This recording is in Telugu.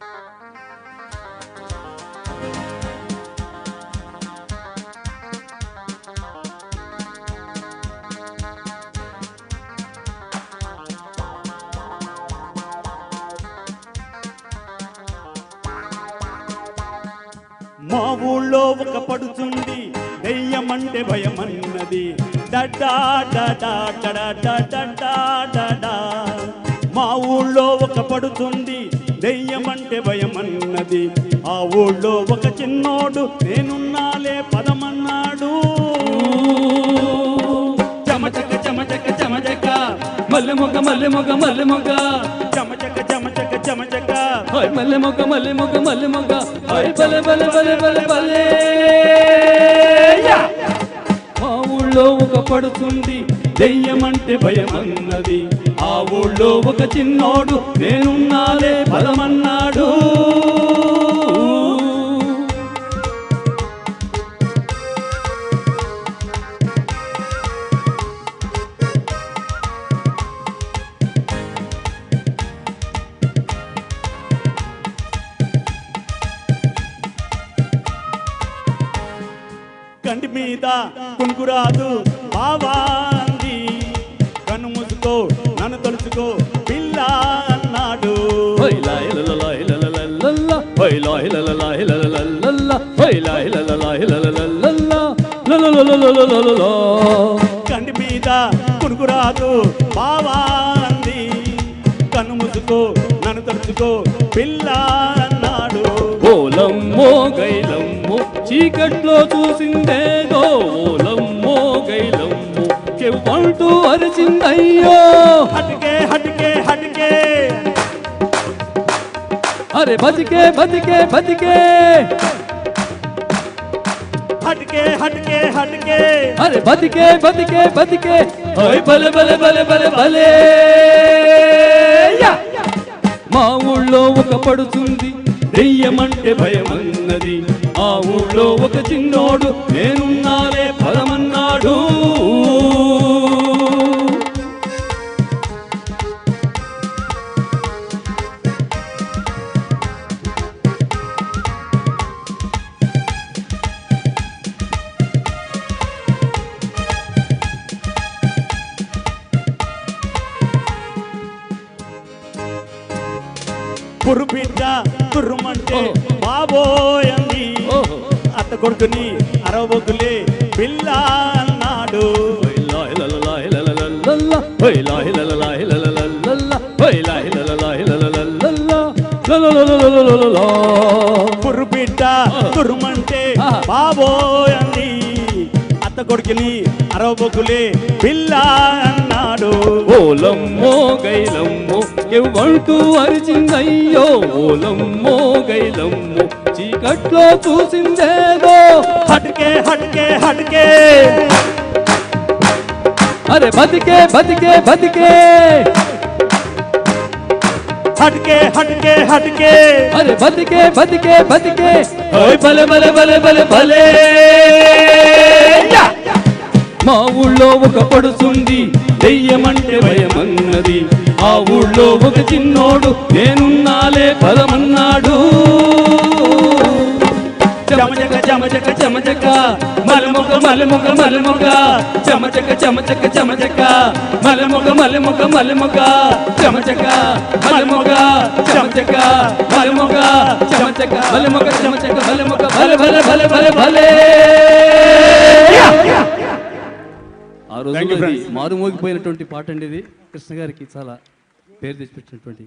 మా ఊళ్ళో ఒక పడుతుంది దెయ్యమంటే భయమన్నది. డడ్డా డడా మా ఊళ్ళో ఒక పడుతుంది దెయ్యమంటే భయమన్నది. ఆ ఊళ్ళో ఒక చిన్నోడు నేనున్నాలే పదమన్నాడు. చమచక చమచక చమచక మల్లె మొగ్గ మల్లె మొగ్గ మల్లె మొగ్గ చమచక చమచక చమచక. హాయ్ మల్లె మొగ్గ మల్లె మొగ్గ మల్లె మొగ్గ హాయ్ బలే బలే బలే బలే బలే. మా ఊళ్ళో ఒక పడుతుంది దెయ్యమంటే భయమన్నది. ఆ ఊళ్ళో ఒక చిన్నోడు నేనున్నాలే పదమన్నాడు కంటి మీద కుంకురాదు బావా. కంటి మీద కునుకురాదు బావా అంది కన్ను మూసుకో నన్ను తలుచుకో పిల్ల అన్నాడు ఓలమ్మో గైలమ్మో చీకట్లో చూసిందేదో. ఓలమ్మో గైలమ్మో చెవ్వంటూ అరిచిందయ్యో. హటికే హటికే హటికే. అరే బతికే బతికే బతికే. हटके हटके हटके। अरे बदके बदके बदके। ओए बले बले बले बले बले। మా ఊళ్ళో ఒక పడుతుంది దెయ్యమంటే భయమన్నది. ఆ ఊళ్ళో ఒక చిన్నోడు నేనున్నాలే బలమన్నాడు బుర్రు బిడ్డ తుర్రుమంటే బాబోయంది అత్త కొడుకుని అరవబోతులే పిల్ల అన్నాడు బుర్రు బిడ్డ తుర్రుమంటే బాబోయంది అత్త కొడుకుని అరవబోతులే పిల్ల అన్నాడు ఓలమ్మో గైలమ్మో ఎవ్వంటూ అరిచిందయ్యో ఓలమ్మో గైలమ్మో చీకట్లో చూసిందేదో హట్కే హట్కే హట్కే అరే బతికే బతికే బతికే. హట్కే హట్కే హట్కే అరే బతికే బతికే బతికే. బలే బలే బలే బలే బలే మా ఊళ్ళో ఒక పడుతుంది దెయ్యమంటే భయమన్నది. ఆ ఊళ్ళో ఒక చిన్నోడు నేనున్నాలే పదమన్నాడు. చమచక చమచక చమచక మలముక మలముక మలముక చమచక చమచక చమచక మలముక మలముక మలముక చమచక మలముక చమచక మలముక చమచక మలముక చమచక మలముక భల భల భల భల భలే. మారుమోగిపోయినటువంటి పాట అండి ఇది. కృష్ణ గారికి చాలా పేరు తెచ్చిపెట్టినటువంటి